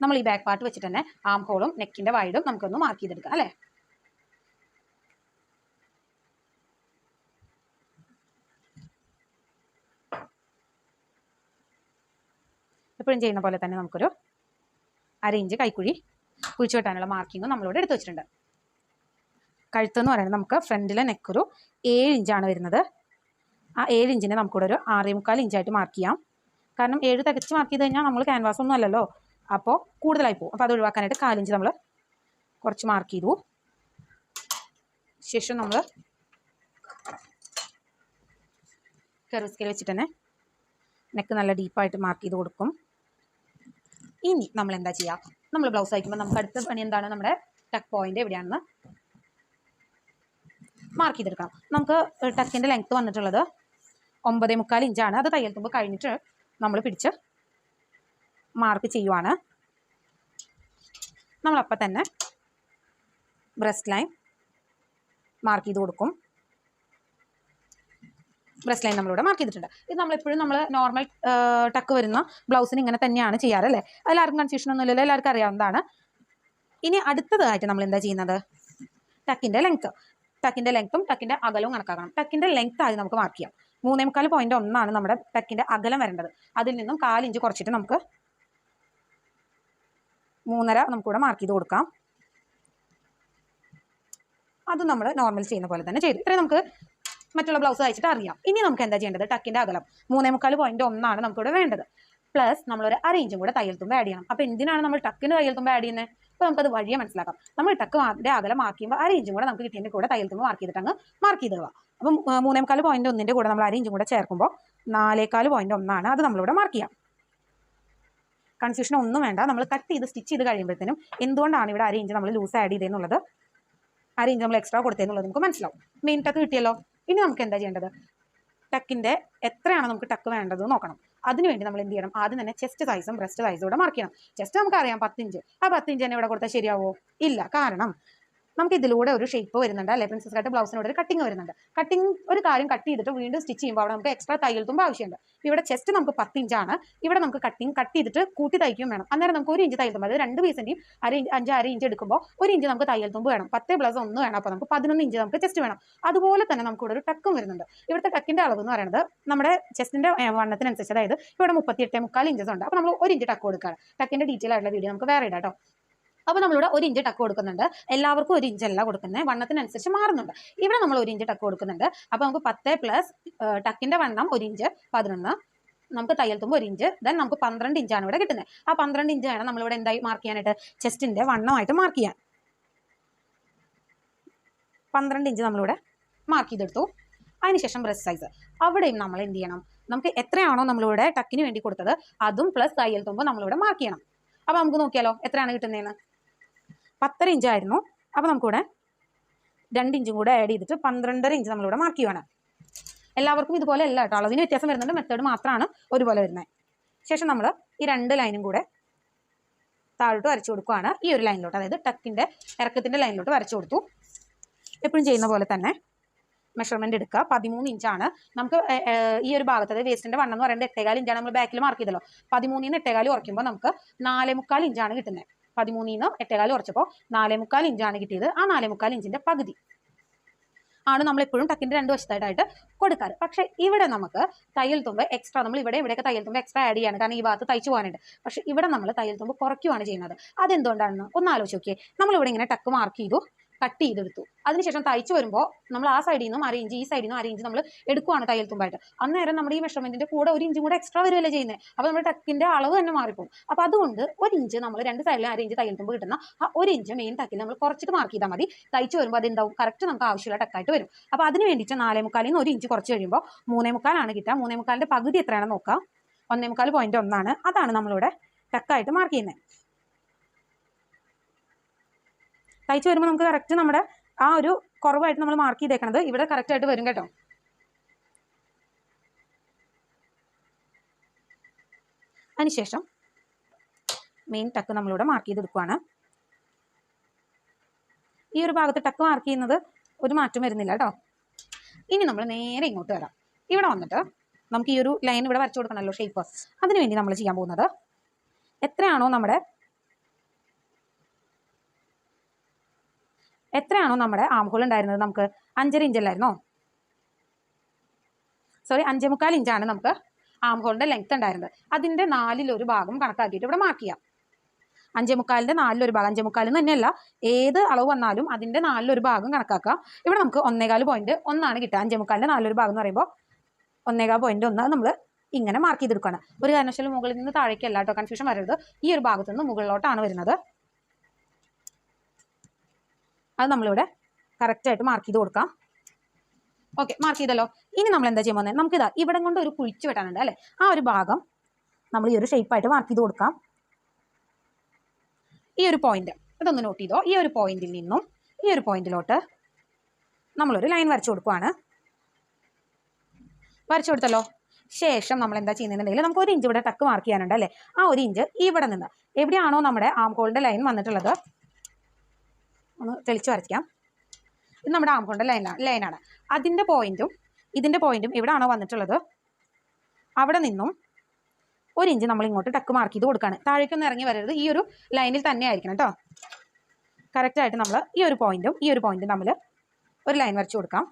നമ്മൾ ഈ back part വെച്ചിട്ട് തന്നെ ആം ഹോളും നെക്കിന്റെ വൈഡും നമുക്കൊന്ന് മാർക്ക് ചെയ്തെടുക്കാം അല്ലേ? എപ്പോഴും ചെയ്യുന്ന പോലെ തന്നെ നമുക്കൊരു അര ഇഞ്ച് കൈക്കുഴി കുഴിച്ചു വെട്ടാനുള്ള മാർക്കിങ്ങും നമ്മളിവിടെ എടുത്തു വെച്ചിട്ടുണ്ട്. കഴുത്ത് എന്ന് പറയുന്നത് നമുക്ക് ഫ്രണ്ടിലെ നെക്കൊരു ഏഴ് ഇഞ്ചാണ് വരുന്നത്. ആ ഏഴ് ഇഞ്ചിനെ നമുക്കിവിടെ ഒരു ആറേ മുക്കാൽ ഇഞ്ചായിട്ട് മാർക്ക് ചെയ്യാം. കാരണം ഏഴ് തികച്ച് മാർക്ക് ചെയ്ത് കഴിഞ്ഞാൽ നമ്മൾ ക്യാൻവാസ് ഒന്നും അല്ലല്ലോ. അപ്പോൾ കൂടുതലായി പോകും അപ്പോൾ അത് ഒഴിവാക്കാനായിട്ട് കാലിഞ്ച് നമ്മൾ കുറച്ച് മാർക്ക് ചെയ്തു. ശേഷം നമ്മൾ കെറു വെച്ചിട്ട് തന്നെ നെക്ക് നല്ല ഡീപ്പായിട്ട് മാർക്ക് ചെയ്ത് കൊടുക്കും. ഇനി നമ്മൾ എന്താ ചെയ്യുക നമ്മൾ ബ്ലൗസ് അയക്കുമ്പോൾ നമുക്ക് അടുത്ത പണി എന്താണ്? നമ്മുടെ ടക്ക് പോയിന്റ് എവിടെയാണെന്ന് മാർക്ക് ചെയ്തെടുക്കണം. നമുക്ക് ടക്കിന്റെ ലെങ്ത് വന്നിട്ടുള്ളത് ഒമ്പതേ മുക്കാൽ ഇഞ്ചാണ്. അത് തയ്യൽ തുമ്പ് കഴിഞ്ഞിട്ട് നമ്മൾ പിടിച്ച് മാർക്ക് ചെയ്യുവാണ്. നമ്മളപ്പം തന്നെ ബ്രസ്റ്റ് ലൈൻ മാർക്ക് ചെയ്ത് കൊടുക്കും. ബ്രസ്റ്റ് ലൈൻ നമ്മളിവിടെ മാർക്ക് ചെയ്തിട്ടുണ്ട്. ഇത് നമ്മളെപ്പോഴും നമ്മൾ നോർമൽ ടക്ക് വരുന്ന ബ്ലൗസിന് ഇങ്ങനെ തന്നെയാണ് ചെയ്യാറ് അല്ലേ? അതിലാർക്കും കൺഫ്യൂഷൻ ഒന്നും ഇല്ലല്ലോ എല്ലാവർക്കും അറിയാവുന്നതാണ്. ഇനി അടുത്തതായിട്ട് നമ്മൾ എന്താ ചെയ്യുന്നത്? ടക്കിന്റെ ലെങ്ത്ത് ടക്കിന്റെ ലെങ്ത്തും ടക്കിന്റെ അകലവും കണക്കാക്കണം. ടക്കിന്റെ ലെങ്ത് ആയി നമുക്ക് മാർക്ക് ചെയ്യാം. മൂന്നേമുക്കാൽ പോയിന്റ് ഒന്നാണ് നമ്മുടെ ടക്കിന്റെ അകലം വരേണ്ടത്. അതിൽ നിന്നും കാലിഞ്ച് കുറച്ചിട്ട് നമുക്ക് മൂന്നര നമുക്കിവിടെ മാർക്ക് ചെയ്ത് കൊടുക്കാം. അത് നമ്മൾ നോർമൽ ചെയ്യുന്ന പോലെ തന്നെ ചെയ്തു. ഇത്രയും നമുക്ക് മറ്റുള്ള ബ്ലൗസ് തയ്ച്ചിട്ട് അറിയാം. ഇനി നമുക്ക് എന്താ ചെയ്യേണ്ടത്? ടക്കിന്റെ അകലം. മൂന്നേ മുക്കാൽ പോയിന്റ് ഒന്നാണ് നമുക്കിവിടെ വേണ്ടത്. പ്ലസ് നമ്മളൊരു അര ഇഞ്ചും കൂടെ തയ്യൽ തുമ്പ് ആഡ് ചെയ്യണം. അപ്പോൾ എന്തിനാണ് നമ്മൾ ടക്കിന് തയ്യൽ തുമ്പ് ആഡ് ചെയ്യുന്നത്? അപ്പോൾ നമുക്കത് വഴിയെ മനസ്സിലാക്കാം. നമ്മൾ ടക്ക് അതിന്റെ അകലം മാർക്ക് ചെയ്യുമ്പോൾ അര കൂടെ നമുക്ക് കിട്ടിയതിന്റെ കൂടെ തയ്യൽ തുമ്പ് മാർക്ക് ചെയ്തിട്ട് അങ്ങ് മാർക്ക് ചെയ്ത് പോവാം അപ്പം ആ, മൂന്നേ മുക്കാൽ പോയിന്റ് ഒന്നിന്റെ കൂടെ നമ്മൾ അര ഇഞ്ചും കൂടെ ചേർക്കുമ്പോൾ നാലേക്കാൽ പോയിന്റ് ഒന്നാണ്. അത് നമ്മളിവിടെ മാർക്ക് ചെയ്യാം. കൺഫ്യൂഷൻ ഒന്നും വേണ്ട. നമ്മൾ കട്ട് ചെയ്ത് സ്റ്റിച്ച് ചെയ്ത് കഴിയുമ്പോഴത്തേനും എന്തുകൊണ്ടാണ് ഇവിടെ അര ഇഞ്ച് നമ്മൾ ലൂസ് ആഡ് ചെയ്തതെന്നുള്ളത് അര ഇഞ്ച് നമ്മൾ എക്സ്ട്രാ കൊടുത്തതെന്നുള്ളത് നമുക്ക് മനസ്സിലാവും. മെയിൻ ടക്ക് കിട്ടിയല്ലോ? ഇനി നമുക്ക് എന്താ ചെയ്യേണ്ടത്? ടക്കിന്റെ എത്രയാണ് നമുക്ക് ടക്ക് വേണ്ടത് നോക്കണം. അതിനുവേണ്ടി നമ്മൾ എന്ത് ചെയ്യണം? ആദ്യം തന്നെ ചെസ്റ്റ് സൈസും ബ്രസ്റ്റ് സൈസും ഇവിടെ മാർക്ക് ചെയ്യണം. ചെസ്റ്റ് നമുക്കറിയാം പത്തിഞ്ച് ആ പത്തിഞ്ച് തന്നെ ഇവിടെ കൊടുത്താൽ ശരിയാവോ? ഇല്ല. കാരണം നമുക്ക് ഇതിലൂടെ ഒരു ഷേപ്പ് വരുന്നുണ്ട് അല്ലെ പ്രിൻസസ് കട്ട് ബ്ലൗസിനോട് ഒരു കട്ടിങ് വരുന്നുണ്ട്. കട്ടിങ് ഒരു കാര്യം കട്ട് ചെയ്തിട്ട് വീണ്ടും സ്റ്റിച്ച് ചെയ്യുമ്പോൾ അവിടെ നമുക്ക് എക്സ്ട്രാ തയ്യൽ തുമ്പ് ആവശ്യമുണ്ട്. ഇവിടെ ചെസ്റ്റ് നമുക്ക് പത്ത് ഇഞ്ചാണ് ഇവിടെ നമുക്ക് കട്ടിങ് കട്ട് ചെയ്തിട്ട് കൂട്ടി തയ്ക്കും വേണം. അന്നേരം നമുക്ക് ഒരു ഇഞ്ച് തയ്യൽ തുമ്പ് അതായത് രണ്ട് പീസിന്റെയും അര അഞ്ച് അര ഇഞ്ച് എടുക്കുമ്പോൾ ഒരു ഇഞ്ച് നമുക്ക് തയ്യൽ തുമ്പ് വേണം. പത്ത് പ്ലസ് ഒന്ന് വേണം അപ്പോൾ നമുക്ക് പതിനൊന്ന് ഇഞ്ച് നമുക്ക് ചെസ്റ്റ് വേണം. അതുപോലെ തന്നെ നമുക്ക് ഇവിടെ ഒരു ടക്കും വരുന്നുണ്ട്. ഇവിടുത്തെ ടക്കിന്റെ അളവ് എന്ന് പറയുന്നത് നമ്മുടെ ചെസ്റ്റിന്റെ വണ്ണത്തിനനുസരിച്ച് അതായത് ഇവിടെ മുപ്പത്തി എട്ട് മുക്കാൽ ഇഞ്ചസ് ഉണ്ട്. അപ്പോൾ നമ്മൾ ഒരു ഇഞ്ച് ടക്ക് കൊടുക്കുകയാണ്. ടക്കിന്റെ ഡീറ്റെയിൽ ആയിട്ടുള്ള വീഡിയോ നമുക്ക് വേറെ ഇടാം കേട്ടോ അപ്പോൾ നമ്മളിവിടെ ഒരു ഇഞ്ച് ടക്ക് കൊടുക്കുന്നുണ്ട്. എല്ലാവർക്കും ഒരു ഇഞ്ച് അല്ല കൊടുക്കുന്നത്. വണ്ണത്തിനനുസരിച്ച് മാറുന്നുണ്ട്. ഇവിടെ നമ്മൾ ഒരു ഇഞ്ച് ടക്ക് കൊടുക്കുന്നുണ്ട്. അപ്പോൾ നമുക്ക് പത്ത് പ്ലസ് ടക്കിന്റെ വണ്ണം ഒരു ഇഞ്ച് പതിനൊന്ന്. നമുക്ക് തയ്യൽ തുമ്പ് ഒരു ഇഞ്ച് ദെൻ നമുക്ക് പന്ത്രണ്ട് ഇഞ്ചാണ് ഇവിടെ കിട്ടുന്നത്. ആ പന്ത്രണ്ട് ഇഞ്ച് വേണം നമ്മളിവിടെ എന്തായി മാർക്ക് ചെയ്യാനായിട്ട്? ചെസ്റ്റിന്റെ വണ്ണമായിട്ട് മാർക്ക് ചെയ്യാൻ. പന്ത്രണ്ട് ഇഞ്ച് നമ്മളിവിടെ മാർക്ക് ചെയ്തെടുത്തു. അതിനുശേഷം ബ്രസ്റ്റ് സൈസ് അവിടെയും നമ്മൾ എന്ത് ചെയ്യണം? നമുക്ക് എത്രയാണോ നമ്മളിവിടെ ടക്കിന് വേണ്ടി കൊടുത്തത് അതും പ്ലസ് തയ്യൽ തുമ്പ് നമ്മളിവിടെ മാർക്ക് ചെയ്യണം. അപ്പോൾ നമുക്ക് നോക്കിയാലോ എത്രയാണ് കിട്ടുന്നതെന്ന്? പത്തര ഇഞ്ചായിരുന്നു അപ്പോൾ നമുക്കിവിടെ രണ്ട് ഇഞ്ചും കൂടെ ആഡ് ചെയ്തിട്ട് പന്ത്രണ്ടര ഇഞ്ച് നമ്മളിവിടെ മാർക്ക് ചെയ്യുവാണ്. എല്ലാവർക്കും ഇതുപോലെ അല്ല കേട്ടോ അളവിന് വ്യത്യാസം വരുന്നുണ്ട്. മെത്തേഡ് മാത്രമാണ് ഒരുപോലെ വരുന്നത് ശേഷം നമ്മൾ ഈ രണ്ട് ലൈനും കൂടെ താഴോട്ട് വരച്ചു കൊടുക്കുകയാണ് ഈ ഒരു ലൈനിലോട്ട് അതായത് ടക്കിന്റെ ഇറക്കത്തിന്റെ ലൈനിലോട്ട് വരച്ചു കൊടുത്തു. എപ്പോഴും ചെയ്യുന്ന പോലെ തന്നെ മെഷർമെന്റ് എടുക്കുക. പതിമൂന്ന് ഇഞ്ചാണ് നമുക്ക് ഈ ഒരു ഭാഗത്ത് അതായത് വേസ്റ്റിന്റെ വണ്ണം എന്ന് പറയുന്നത് എട്ടേകാൽ ഇഞ്ചാണ് നമ്മൾ ബാക്കിൽ മാർക്ക് ചെയ്തല്ലോ. പതിമൂന്നിൽ നിന്ന് എട്ടേകാൽ കുറയ്ക്കുമ്പോൾ നമുക്ക് നാലേ മുക്കാൽ ഇഞ്ചാണ് കിട്ടുന്നത് പതിമൂന്നിൽ നിന്ന് എട്ടേകാൽ കുറച്ചപ്പോൾ നാലേ മുക്കാൽ ഇഞ്ചാണ് കിട്ടിയത്. ആ നാലേ മുക്കാൽ ഇഞ്ചിന്റെ പകുതി ആണ് നമ്മൾ എപ്പോഴും ടക്കിന്റെ രണ്ട് വശത്തായിട്ട് കൊടുക്കാറ്. പക്ഷേ ഇവിടെ നമുക്ക് തയ്യൽ തുമ്പ് എക്സ്ട്രാ നമ്മൾ ഇവിടെ ഇവിടെയൊക്കെ തയ്യൽ തുമ്പ് എക്സ്ട്രാ ആഡ് ചെയ്യാണ്. കാരണം ഈ ഭാഗത്ത് തയ്ച്ചു പോകാനുണ്ട്. പക്ഷേ ഇവിടെ നമ്മൾ തയ്യൽ തുമ്പ് കുറയ്ക്കുവാണ് ചെയ്യുന്നത്. അതെന്തുകൊണ്ടാണെന്ന് ഒന്ന് ആലോചിച്ച് നോക്കിയേ. നമ്മളിവിടെ ഇങ്ങനെ ടക്ക് മാർക്ക് ചെയ്തു. കട്ട് ചെയ്തെടുത്തു. അതിനുശേഷം തയ്ച്ചു വരുമ്പോൾ നമ്മൾ ആ സൈഡിൽ നിന്നും അര ഇഞ്ച് ഈ സൈഡിൽ നിന്നും അര ഇഞ്ച് നമ്മൾ എടുക്കുവാണ് തയ്യൽ തുമ്പായിട്ട്. അന്നേരം നമ്മുടെ ഈ മെഷർമെന്റിന്റെ കൂടെ ഒരു ഇഞ്ചും കൂടെ എക്സ്ട്രാ വരുമല്ലേ ചെയ്യുന്നത് അപ്പോൾ നമ്മുടെ ടക്കിന്റെ അളവ് തന്നെ മാറിപ്പോകും. അപ്പോൾ അതുകൊണ്ട് ഒരു ഇഞ്ച് നമ്മൾ രണ്ട് സൈഡിലും അര ഇഞ്ച് തയ്യൽ തുമ്പ് കിട്ടുന്ന ആ ഒരു ഇഞ്ച് മെയിൻ ടക്കിൽ നമ്മൾ കുറച്ചിട്ട് മാർക്ക് ചെയ്താൽ മതി. തയ്ച്ചു വരുമ്പോൾ അതെന്താവും കറക്റ്റ് നമുക്ക് ആവശ്യമുള്ള ടക്കായിട്ട് വരും. അപ്പോൾ അതിന് വേണ്ടിയിട്ട് നാലേ മുക്കാലിൽ നിന്ന് ഒരു ഇഞ്ച് കുറച്ച് കഴിയുമ്പോൾ മൂന്നേ മുക്കാലാണ് കിട്ടുക. മൂന്നേ മുക്കാലിന്റെ പകുതി എത്രയാണെന്ന് നോക്കാം. ഒന്നേ മുക്കാൽ പോയിന്റ് ഒന്നാണ്. അതാണ് നമ്മളിവിടെ ടക്കായിട്ട് മാർക്ക് ചെയ്യുന്നത് തയ്ച്ചു വരുമ്പോൾ നമുക്ക് കറക്റ്റ് നമ്മുടെ ആ ഒരു കുറവായിട്ട് നമ്മൾ മാർക്ക് ചെയ്തേക്കണത് ഇവിടെ കറക്റ്റ് ആയിട്ട് വരും കേട്ടോ. അതിനുശേഷം മെയിൻ ടക്ക് നമ്മളിവിടെ മാർക്ക് ചെയ്തെടുക്കുവാണ്. ഈ ഒരു ഭാഗത്ത് ടക്ക് മാർക്ക് ചെയ്യുന്നത് ഒരു മാറ്റം വരുന്നില്ല കേട്ടോ. ഇനി നമ്മൾ നേരെ ഇങ്ങോട്ട് വരാം. ഇവിടെ വന്നിട്ട് നമുക്ക് ഈ ഒരു ലൈൻ ഇവിടെ വരച്ചു കൊടുക്കണമല്ലോ ഷേപ്പ് അതിനുവേണ്ടി നമ്മൾ ചെയ്യാൻ പോകുന്നത് എത്രയാണോ നമ്മുടെ എത്രയാണോ നമ്മുടെ ആം ഹോൾ ഉണ്ടായിരുന്നത്? നമുക്ക് അഞ്ചര ഇഞ്ചല്ലായിരുന്നോ സോറി അഞ്ചേ മുക്കാൽ ഇഞ്ചാണ് നമുക്ക് ആം ലെങ്ത് ഉണ്ടായിരുന്നത്. അതിന്റെ നാലിലൊരു ഭാഗം കണക്കാക്കിയിട്ട് ഇവിടെ മാർക്ക് ചെയ്യാം. അഞ്ചേ മുക്കാലിന്റെ നാലിലൊരു ഭാഗം. അഞ്ചേ മുക്കാലിന്ന് തന്നെയല്ല ഏത് അളവ് വന്നാലും അതിന്റെ നാലിലൊരു ഭാഗം കണക്കാക്കാം. ഇവിടെ നമുക്ക് ഒന്നേകാൽ പോയിന്റ് ഒന്നാണ് കിട്ടുക. അഞ്ചേ മുക്കാലിന്റെ നാലിലൊരു ഭാഗം എന്ന് പറയുമ്പോൾ ഒന്നേകാൽ പോയിന്റ് ഒന്ന് നമ്മൾ ഇങ്ങനെ മാർക്ക് ചെയ്തെടുക്കുകയാണ്. ഒരു കാരണവശാലും മുകളിൽ നിന്ന് താഴേക്കല്ല കേട്ടോ കൺഫ്യൂഷൻ വരരുത്. ഈ ഒരു ഭാഗത്തുനിന്ന് മുകളിലോട്ടാണ് വരുന്നത്. അത് നമ്മളിവിടെ കറക്റ്റായിട്ട് മാർക്ക് ചെയ്ത് കൊടുക്കാം. ഓക്കെ മാർക്ക് ചെയ്തല്ലോ. ഇനി നമ്മൾ എന്താ ചെയ്യാൻ പോകുന്നത്? നമുക്കിതാ ഇവിടെ കൊണ്ട് ഒരു കുഴിച്ച് വെട്ടാനുണ്ട് അല്ലേ? ആ ഒരു ഭാഗം നമ്മൾ ഈ ഒരു ഷേപ്പായിട്ട് മാർക്ക് ചെയ്ത് കൊടുക്കാം. ഈ ഒരു പോയിന്റ് ഇതൊന്ന് നോട്ട് ചെയ്തോ? ഈ ഒരു പോയിന്റിൽ നിന്നും ഈ ഒരു പോയിന്റിലോട്ട് നമ്മളൊരു ലൈൻ വരച്ചു കൊടുക്കുവാണ്. വരച്ചു കൊടുത്തല്ലോ? ശേഷം നമ്മൾ എന്താ ചെയ്യുന്നുണ്ടെങ്കിൽ നമുക്ക് ഒരു ഇഞ്ച് ഇവിടെ ടക്ക് മാർക്ക് ചെയ്യാനുണ്ട് അല്ലേ? ആ ഒരു ഇഞ്ച് ഇവിടെ നിന്ന് എവിടെയാണോ നമ്മുടെ ആം ഹോളിന്റെ ലൈൻ വന്നിട്ടുള്ളത്? ഒന്ന് തെളിച്ച് വരയ്ക്കാം. ഇത് നമ്മുടെ ആം ഹോളിന്റെ ലൈനാണ് ലൈനാണ് അതിന്റെ പോയിന്റും ഇതിന്റെ പോയിന്റും എവിടെയാണോ വന്നിട്ടുള്ളത്? അവിടെ നിന്നും ഒരു ഇഞ്ച് നമ്മൾ ഇങ്ങോട്ട് ടക്ക് മാർക്ക് ചെയ്ത് കൊടുക്കുകയാണ് താഴേക്കൊന്നും ഇറങ്ങി വരരുത്. ഈ ഒരു ലൈനിൽ തന്നെ ആയിരിക്കണം കേട്ടോ കറക്റ്റായിട്ട് നമ്മൾ ഈ ഒരു പോയിന്റും ഈ ഒരു പോയിന്റും നമ്മൾ ഒരു ലൈൻ വരച്ചു കൊടുക്കാം.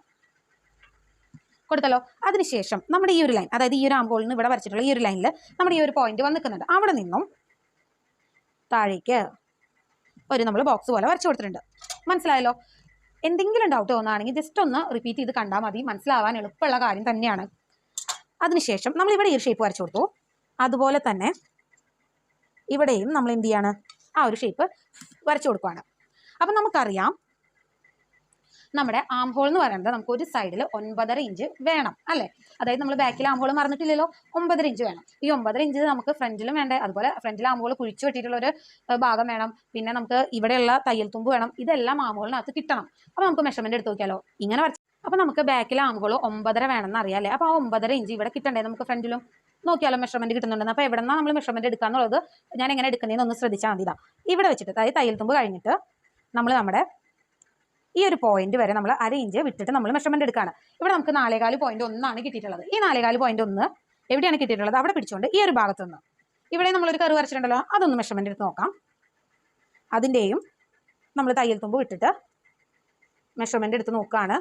കൊടുത്തല്ലോ അതിനുശേഷം നമ്മുടെ ഈ ഒരു ലൈൻ അതായത് ഈ ഒരു നിന്ന് ഇവിടെ വരച്ചിട്ടുള്ള ഈ ഒരു ലൈനിൽ നമ്മുടെ ഈ ഒരു പോയിന്റ് വന്ന് നിൽക്കുന്നുണ്ട്. അവിടെ നിന്നും താഴേക്ക് ഒരു നമ്മൾ ബോക്സ് പോലെ വരച്ചു കൊടുത്തിട്ടുണ്ട്. മനസ്സിലായല്ലോ? എന്തെങ്കിലും ഡൗട്ട് തോന്നുകയാണെങ്കിൽ ജസ്റ്റ് ഒന്ന് റിപ്പീറ്റ് ചെയ്ത് കണ്ടാൽ മതി. മനസ്സിലാവാൻ എളുപ്പമുള്ള കാര്യം തന്നെയാണ്. അതിനുശേഷം നമ്മൾ ഇവിടെ ഈ ഷേപ്പ് വരച്ചു കൊടുത്തു. അതുപോലെ തന്നെ ഇവിടെയും നമ്മൾ എന്ത് ചെയ്യാണ്? ആ ഒരു ഷേപ്പ് വരച്ചു കൊടുക്കുകയാണ് അപ്പം നമുക്കറിയാം നമ്മുടെ ആം ഹോൾ എന്ന് പറയുന്നത് നമുക്ക് ഒരു സൈഡിൽ ഒൻപതര ഇഞ്ച് വേണം അല്ലേ? അതായത് നമ്മൾ ബാക്കിൽ ആം ഹോൾ മറന്നിട്ടില്ലല്ലോ? ഒമ്പതര ഇഞ്ച് വേണം. ഈ ഒമ്പതര ഇഞ്ച് നമുക്ക് ഫ്രണ്ടിലും വേണ്ടേ? അതുപോലെ ഫ്രണ്ടിൽ ആം ഹോൾ കുഴിച്ചു വെട്ടിയിട്ടുള്ള ഒരു ഭാഗം വേണം. പിന്നെ നമുക്ക് ഇവിടെയുള്ള തയ്യൽ തുമ്പ് വേണം. ഇതെല്ലാം ആം ഹോളിനകത്ത് കിട്ടണം. അപ്പോൾ നമുക്ക് മെഷർമെന്റ് എടുത്ത് നോക്കിയാലോ? ഇങ്ങനെ വരച്ച് അപ്പോൾ നമുക്ക് ബാക്കിൽ ആം ഹോൾ ഒമ്പതര വേണമെന്ന് അറിയാല്ലേ അപ്പോൾ ആ ഒമ്പതര ഇഞ്ച് ഇവിടെ കിട്ടണ്ടേ നമുക്ക് ഫ്രണ്ടിലും നോക്കിയാലോ മെഷർമെന്റ് കിട്ടുന്നുണ്ടെന്ന്. അപ്പോൾ എവിടെന്നാ നമ്മൾ മെഷർമെന്റ് എടുക്കാന്നുള്ളത് ഞാൻ എങ്ങനെ എടുക്കുന്നതെന്ന് ഒന്ന് ശ്രദ്ധിച്ചാൽ മതി ഇവിടെ വെച്ചിട്ട് അതായത് തയ്യൽ തുമ്പ് കഴിഞ്ഞിട്ട് നമ്മൾ നമ്മുടെ ഈ ഒരു പോയിന്റ് വരെ നമ്മൾ അര ഇഞ്ച് വിട്ടിട്ട് നമ്മൾ മെഷർമെന്റ് എടുക്കുകയാണ് ഇവിടെ നമുക്ക് നാലേകാൽ പോയിന്റ് ഒന്നാണ് കിട്ടിയിട്ടുള്ളത്. ഈ നാലേകാൽ പോയിന്റ് ഒന്ന് എവിടെയാണ് കിട്ടിയിട്ടുള്ളത്? അവിടെ പിടിച്ചുകൊണ്ട് ഈ ഒരു ഭാഗത്തുനിന്ന്. ഇവിടെ നമ്മളൊരു കറി വരച്ചിട്ടുണ്ടല്ലോ അതൊന്ന് മെഷർമെന്റ് എടുത്ത് നോക്കാം. അതിന്റെയും നമ്മൾ തയ്യൽ തുമ്പ് വിട്ടിട്ട് മെഷർമെന്റ് എടുത്ത് നോക്കുകയാണ്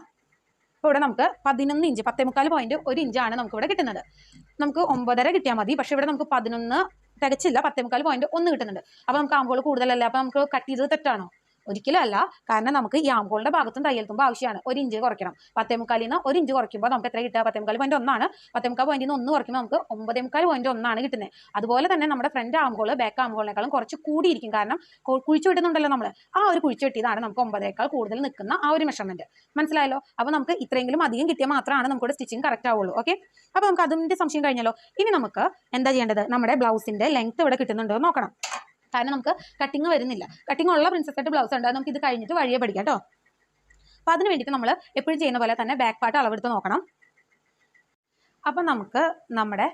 അപ്പോൾ ഇവിടെ നമുക്ക് പതിനൊന്ന് ഇഞ്ച് പത്തേ മുക്കാൽ പോയിന്റ് ഒരു ഇഞ്ചാണ് നമുക്ക് ഇവിടെ കിട്ടുന്നത്. നമുക്ക് ഒമ്പതര കിട്ടിയാൽ മതി പക്ഷേ ഇവിടെ നമുക്ക് പതിനൊന്ന് തികച്ചില്ല പത്തേ മുക്കാൽ പോയിന്റ് ഒന്ന് കിട്ടുന്നുണ്ട്. അപ്പോൾ നമുക്ക് ആകുമ്പോൾ കൂടുതലല്ല? അപ്പോൾ നമുക്ക് കട്ട് ചെയ്തത് തെറ്റാണോ? ഒരിക്കലും അല്ല കാരണം നമുക്ക് ഈ ആമ്പോളിന്റെ ഭാഗത്തും തയ്യൽ ആവശ്യമാണ്. ഒരു ഇഞ്ച് കുറയ്ക്കണം. പത്തേ മുക്കാലിൽ നിന്ന് ഒരു ഇഞ്ച് കുറയ്ക്കുമ്പോൾ നമുക്ക് എത്ര കിട്ടുക? പത്തേ മുക്കാൽ പോയിന്റ് ഒന്നാണ്. പത്തേ മുക്കാൽ പോയിന്റിൽ നിന്ന് ഒന്ന് കുറയ്ക്കുമ്പോൾ നമുക്ക് ഒമ്പതേ മുക്കാൽ പോയിന്റ് ഒന്നാണ് കിട്ടുന്നത്. അതുപോലെ തന്നെ നമ്മുടെ ഫ്രണ്ട് ആമ്പുകൾ ബാക്ക് ആമ്പുകളെക്കാളും കുറച്ച് കൂടിയിരിക്കും. കാരണം കുഴിച്ചു വെട്ടുന്നുണ്ടല്ലോ നമ്മൾ ആ ഒരു കുഴിച്ചു വെട്ടിയതാണ് നമുക്ക് ഒമ്പതേക്കാൾ കൂടുതൽ നിൽക്കുന്ന ആ ഒരു മെഷർമെന്റ് മനസ്സിലായല്ലോ? അപ്പോൾ നമുക്ക് ഇത്രയെങ്കിലും അധികം കിട്ടിയാൽ മാത്രമാണ് നമുക്ക് സ്റ്റിച്ചിങ് കറക്റ്റ് ആവുള്ളൂ. ഓക്കെ അപ്പോൾ നമുക്ക് അതിന്റെ സംശയം കഴിഞ്ഞല്ലോ? ഇനി നമുക്ക് എന്താ ചെയ്യേണ്ടത്? നമ്മുടെ ബ്ലൗസിന്റെ ലെങ്ത് ഇവിടെ കിട്ടുന്നുണ്ടോ നോക്കണം. കാരണം നമുക്ക് കട്ടിങ് വരുന്നില്ല. കട്ടിങ് ഉള്ള പ്രിൻസസ് കട്ട് ബ്ലൗസ് ഉണ്ട്. നമുക്ക് ഇത് കഴിഞ്ഞിട്ട് വഴിയെ പഠിക്കാം കേട്ടോ അപ്പോൾ അതിന് വേണ്ടിയിട്ട് നമ്മൾ എപ്പോഴും ചെയ്യുന്ന പോലെ തന്നെ ബാക്ക് പാർട്ട് അളവെടുത്ത് നോക്കണം. അപ്പം നമുക്ക് നമ്മുടെ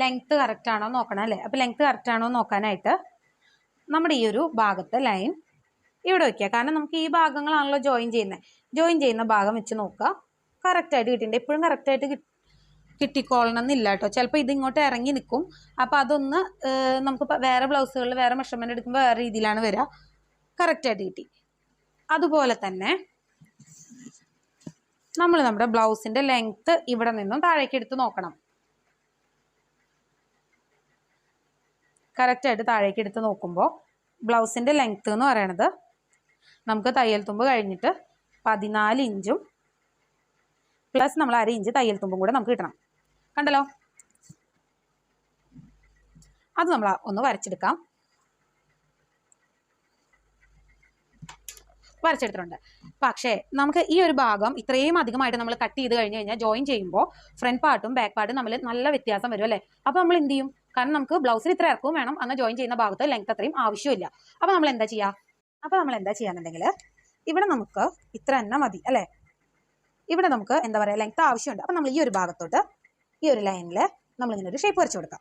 ലെങ്ത് കറക്റ്റ് ആണോ നോക്കണം അല്ലേ? അപ്പോൾ ലെങ്ത് കറക്റ്റ് ആണോ നോക്കാനായിട്ട് നമ്മുടെ ഈ ഒരു ഭാഗത്തെ ലൈൻ ഇവിടെ വയ്ക്കുക കാരണം നമുക്ക് ഈ ഭാഗങ്ങളാണല്ലോ ജോയിൻ ചെയ്യുന്നത്. ജോയിൻ ചെയ്യുന്ന ഭാഗം വെച്ച് നോക്കുക. കറക്റ്റായിട്ട് കിട്ടിയിട്ടുണ്ട്. എപ്പോഴും കറക്റ്റായിട്ട് കിട്ടി കിട്ടിക്കോളണം എന്നില്ല കേട്ടോ ചിലപ്പോൾ ഇത് ഇങ്ങോട്ട് ഇറങ്ങി നിൽക്കും അപ്പോൾ അതൊന്ന് നമുക്ക് വേറെ ബ്ലൗസുകളിൽ വേറെ മെഷർമെന്റ് എടുക്കുമ്പോൾ വേറെ രീതിയിലാണ് വരിക കറക്റ്റായിട്ട് കിട്ടി. അതുപോലെ തന്നെ നമ്മൾ നമ്മുടെ ബ്ലൗസിന്റെ ലെങ്ത്ത് ഇവിടെ നിന്നും താഴേക്ക് എടുത്ത് നോക്കണം. കറക്റ്റായിട്ട് താഴേക്ക് എടുത്ത് നോക്കുമ്പോൾ ബ്ലൗസിന്റെ ലെങ്ത്ത് എന്ന് പറയണത് നമുക്ക് തയ്യൽ തുമ്പ് കഴിഞ്ഞിട്ട് പതിനാല് ഇഞ്ചും പ്ലസ് നമ്മൾ അര ഇഞ്ച് തയ്യൽ തുമ്പും കൂടെ നമുക്ക് കിട്ടണം. കണ്ടല്ലോ? അത് നമ്മൾ ഒന്ന് വരച്ചെടുക്കാം. വരച്ചെടുത്തിട്ടുണ്ട്. പക്ഷേ നമുക്ക് ഈ ഒരു ഭാഗം ഇത്രയും അധികമായിട്ട് നമ്മൾ കട്ട് ചെയ്ത് കഴിഞ്ഞ് കഴിഞ്ഞാൽ ജോയിൻ ചെയ്യുമ്പോൾ ഫ്രണ്ട് പാർട്ടും ബാക്ക് പാർട്ടും നമ്മൾ നല്ല വ്യത്യാസം വരും അല്ലേ? അപ്പോൾ നമ്മൾ എന്ത് ചെയ്യും? കാരണം നമുക്ക് ബ്ലൗസിൽ ഇത്ര ഇറക്കവും വേണം. അന്ന് ജോയിൻ ചെയ്യുന്ന ഭാഗത്ത് ലെങ്ത് അത്രയും ആവശ്യമില്ല. അപ്പോൾ നമ്മൾ എന്താ ചെയ്യുക അപ്പോൾ നമ്മൾ എന്താ ചെയ്യാന്നുണ്ടെങ്കിൽ ഇവിടെ നമുക്ക് ഇത്ര തന്നെ മതി അല്ലേ? ഇവിടെ നമുക്ക് എന്താ പറയുക ലെങ്ത് ആവശ്യമുണ്ട്. അപ്പം നമ്മൾ ഈ ഒരു ഭാഗത്തോട്ട് ഈ ഒരു ലൈനിൽ നമ്മൾ നമ്മളിങ്ങനെ ഒരു ഷേപ്പ് വരച്ച് കൊടുക്കാം.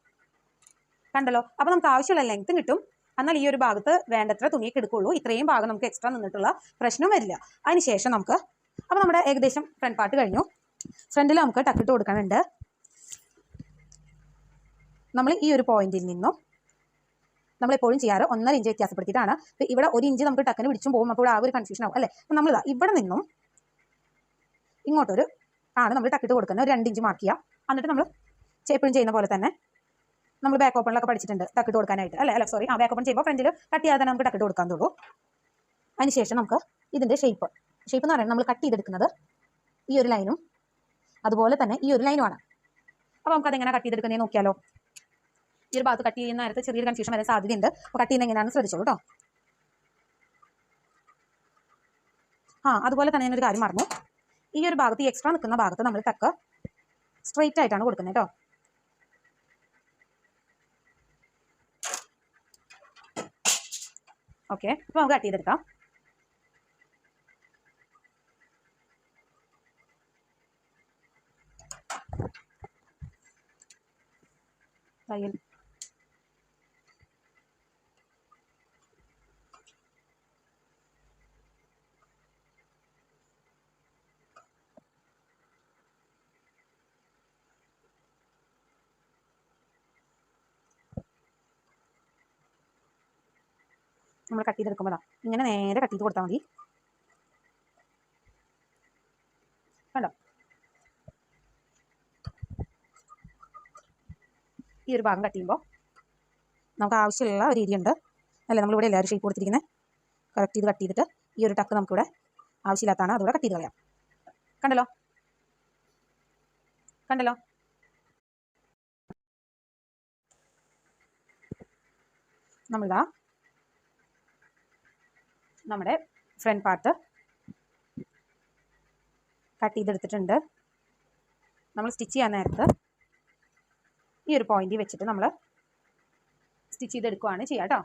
കണ്ടല്ലോ? അപ്പോൾ നമുക്ക് ആവശ്യമുള്ള ലെങ്ത്തും കിട്ടും. എന്നാൽ ഈ ഒരു ഭാഗത്ത് വേണ്ടത്ര തുണിയൊക്കെ എടുക്കുള്ളൂ. ഇത്രയും ഭാഗം നമുക്ക് എക്സ്ട്രാ നിന്നിട്ടുള്ള പ്രശ്നം വരില്ല. അതിനുശേഷം നമുക്ക് അപ്പോൾ നമ്മുടെ ഏകദേശം ഫ്രണ്ട് പാർട്ട് കഴിഞ്ഞു. ഫ്രണ്ടിൽ നമുക്ക് ടക്കിട്ട് കൊടുക്കാനുണ്ട്. നമ്മൾ ഈ ഒരു പോയിന്റിൽ നിന്നും നമ്മൾ എപ്പോഴും ചെയ്യാറ് ഒന്നര ഇഞ്ച് വ്യത്യാസപ്പെടുത്തിയിട്ടാണ്. ഇവിടെ ഒരു ഇഞ്ച് നമുക്ക് ടക്കിന് പിടിച്ചും പോകും. അപ്പോൾ ആ ഒരു കൺഫ്യൂഷൻ ആവും അല്ലേ? അപ്പം നമ്മളിതാ ഇവിടെ നിന്നും ഇങ്ങോട്ടൊരു ആണ് നമ്മൾ ടക്കിട്ട് കൊടുക്കുന്നത്. ഒരു രണ്ട് ഇഞ്ച് മാർക്ക് ചെയ്യുക എന്നിട്ട് നമ്മൾ എപ്പോഴും ചെയ്യുന്ന പോലെ തന്നെ നമ്മൾ ബാക്ക് ഓപ്പണിലൊക്കെ പഠിച്ചിട്ടുണ്ട് തക്കിട്ട് കൊടുക്കാനായിട്ട്. അല്ലേ? അല്ല സോറി ആ ബാക്ക് ഓപ്പൺ ചെയ്യുമ്പോൾ ഫ്രണ്ടിൽ കട്ട് ചെയ്യാതെ നമുക്ക് ടക്കിട്ട് കൊടുക്കാൻ തോളൂ അതിനുശേഷം നമുക്ക് ഇതിന്റെ ഷേപ്പ് ഷേപ്പ് എന്ന് പറയുന്നത് നമ്മൾ കട്ട് ചെയ്തെടുക്കുന്നത് ഈ ഒരു ലൈനും അതുപോലെ തന്നെ ഈ ഒരു ലൈനുമാണ് അപ്പോൾ നമുക്ക് അതെങ്ങനെ കട്ട് ചെയ്തെടുക്കുന്നത് നോക്കിയാലോ. ഈ ഒരു ഭാഗത്ത് കട്ട് ചെയ്യുന്ന നേരത്ത് ചെറിയൊരു കൺഫ്യൂഷൻ വരാൻ സാധ്യതയുണ്ട്. അപ്പോൾ കട്ട് ചെയ്യുന്ന എങ്ങനെയാണെന്ന് ശ്രദ്ധിച്ചോളൂ കേട്ടോ ആ അതുപോലെ തന്നെ ഞാനൊരു കാര്യം മറന്നു. ഈ ഒരു ഭാഗത്ത് ഈ എക്സ്ട്രാ നിൽക്കുന്ന ഭാഗത്ത് നമ്മൾ ടക്ക് സ്ട്രെയിറ്റ് ആയിട്ടാണ് കൊടുക്കുന്നത് കേട്ടോ ഓക്കെ അപ്പോൾ നമുക്ക് കട്ട് ചെയ്തെടുക്കാം. തയ്യൽ നമ്മൾ കട്ട് ചെയ്തെടുക്കുമ്പോഴാണ് ഇങ്ങനെ നേരെ കട്ട് ചെയ്ത് കൊടുത്താൽ മതി. കണ്ടോ? ഈ ഒരു ഭാഗം കട്ട് ചെയ്യുമ്പോൾ നമുക്ക് ആവശ്യമുള്ള ഒരു രീതി ഉണ്ട് അല്ലേ നമ്മളിവിടെ എല്ലാവരും ഷേപ്പ് കൊടുത്തിരിക്കുന്നത് കറക്റ്റ് ചെയ്ത് കട്ട് ചെയ്തിട്ട് ഈ ഒരു ടക്ക് നമുക്കിവിടെ ആവശ്യമില്ലാത്തതാണ്. അതുകൂടെ കട്ട് ചെയ്ത് കളയാം. കണ്ടല്ലോ? കണ്ടല്ലോ? നമ്മളിതാ നമ്മുടെ ഫ്രണ്ട് പാർട്ട് കട്ട് ചെയ്തെടുത്തിട്ടുണ്ട്. നമ്മൾ സ്റ്റിച്ച് ചെയ്യാൻ നേരത്ത് ഈ ഒരു പോയിന്റിൽ വെച്ചിട്ട് നമ്മൾ സ്റ്റിച്ച് ചെയ്തെടുക്കുകയാണ് ചെയ്യുക കേട്ടോ